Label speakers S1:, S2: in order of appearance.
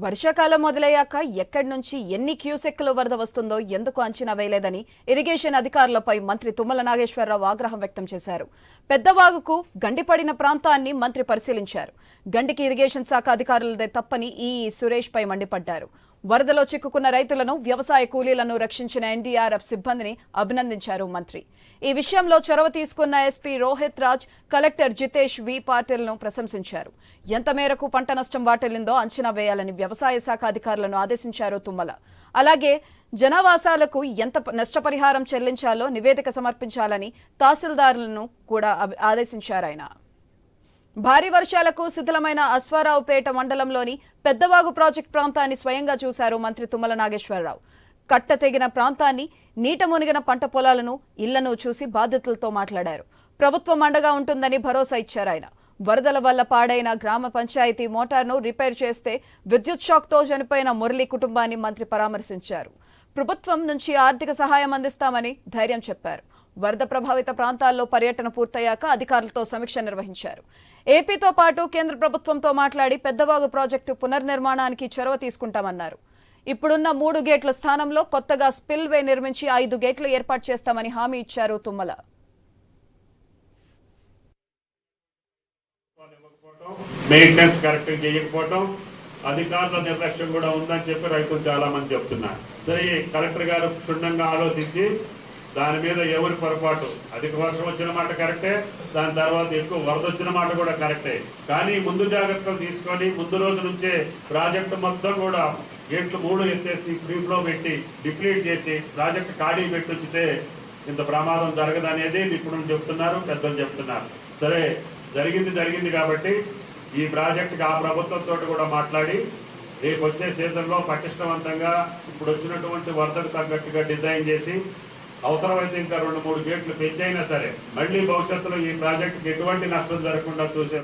S1: వర్షాకాలం మొదలయ్యాక ఎక్కడి నుంచి ఎన్ని క్యూసెక్కుల వరద వస్తుందో ఎందుకు అంచనా వేయలేదని ఇరిగేషన్ అధికారులపై మంత్రి తుమ్మల నాగేశ్వరరావు ఆగ్రహం వ్యక్తం చేశారు. పెద్దవాగుకు గండిపడిన ప్రాంతాన్ని మంత్రి పరిశీలించారు. గండికి ఇరిగేషన్ శాఖ అధికారులదే తప్పని ఈ సురేష్ పై మండిపడ్డారు. వరదలో చిక్కుకున్న రైతులను వ్యవసాయ కూలీలను రక్షించిన ఎన్డీఆర్ఎఫ్ సిబ్బందిని అభినందించారు మంత్రి. ఈ విషయంలో చొరవ తీసుకున్న SP Rohit Raj collector Jitesh V పాటిల్ను ప్రశంసించారు. ఎంత మేరకు పంట నష్టం వాటిల్లిందో అంచనా వేయాలని వ్యవసాయ శాఖ అధికారులను ఆదేశించారు తుమ్మల. అలాగే జనావాసాలకు ఎంత నష్టపరిహారం చెల్లించాలో నివేదిక సమర్పించాలని తహసీల్దారులను కూడా ఆదేశించారు ఆయన. భారీ వర్షాలకు శిథిలమైన అశ్వారావుపేట మండలంలోని పెద్దవాగు ప్రాజెక్టు ప్రాంతాన్ని స్వయంగా చూశారు మంత్రి తుమ్మల నాగేశ్వరరావు. కట్ట తెగిన ప్రాంతాన్ని నీట మునిగిన పంట పొలాలను ఇళ్ళను చూసి బాధితులతో మాట్లాడారు. ప్రభుత్వం అండగా ఉంటుందని భరోసా ఇచ్చారు ఆయన. వరదల వల్ల పాడైన గ్రామ పంచాయతీ మోటార్ను రిపేర్ చేస్తే విద్యుత్ షాక్తో చనిపోయిన మురళి కుటుంబాన్ని మంత్రి పరామర్శించారు. ప్రభుత్వం నుంచి ఆర్థిక సహాయం అందిస్తామని ధైర్యం చెప్పారు. వరద ప్రభావిత ప్రాంతాల్లో పర్యటన పూర్తయ్యాక అధికారులతో సమీక్ష నిర్వహించారు. ఏపీతో పాటు కేంద్ర ప్రభుత్వంతో మాట్లాడి పెద్దవాగు ప్రాజెక్టు పునర్నిర్మాణానికి చొరవ తీసుకుంటామన్నారు. ఇప్పుడున్న మూడు గేట్ల స్థానంలో కొత్తగా స్పిల్ వే నిర్మించి ఐదు గేట్లు ఏర్పాటు చేస్తామని హామీ ఇచ్చారు తుమ్మల.
S2: మెయింటెనెన్స్ కరెక్ట్ చేయకపోవటం అధికారుల నిర్లక్ష్యం కూడా ఉందని చెప్పి రైతులు చాలా మంది చెప్తున్నారు. సరే కలెక్టర్ గారు క్షుణ్ణంగా ఆలోచించి దాని మీద ఎవరి పొరపాటు? అధిక వర్షం వచ్చిన మాట కరెక్టే దాని తర్వాత ఎక్కువ వరద వచ్చిన మాట కూడా కరెక్టే. కానీ ముందు జాగ్రత్తలు తీసుకొని ముందు రోజు నుంచే ప్రాజెక్టు మొత్తం కూడా గేట్లు మూడు ఎత్తేసి ఫ్రీ ఫ్లో పెట్టి డిప్లీట్ చేసి ప్రాజెక్టు ఖాళీ పెట్టి వచ్చితే ఇంత ప్రమాదం జరగదనేది నిపుణులు చెప్తున్నారు పెద్దలు చెప్తున్నారు. సరే జరిగింది జరిగింది కాబట్టి ఈ ప్రాజెక్టుకి ఆ ప్రభుత్వంతో కూడా మాట్లాడి రేపు వచ్చే సీజన్లో పటిష్టవంతంగా ఇప్పుడు వచ్చినటువంటి వరదకు తగ్గట్టుగా డిజైన్ చేసి అవసరమైతే ఇంకా రెండు మూడు గేట్లు పెంచైనా సరే మళ్ళీ భవిష్యత్తులో ఈ ప్రాజెక్టుకి ఎటువంటి నష్టం జరగకుండా చూసే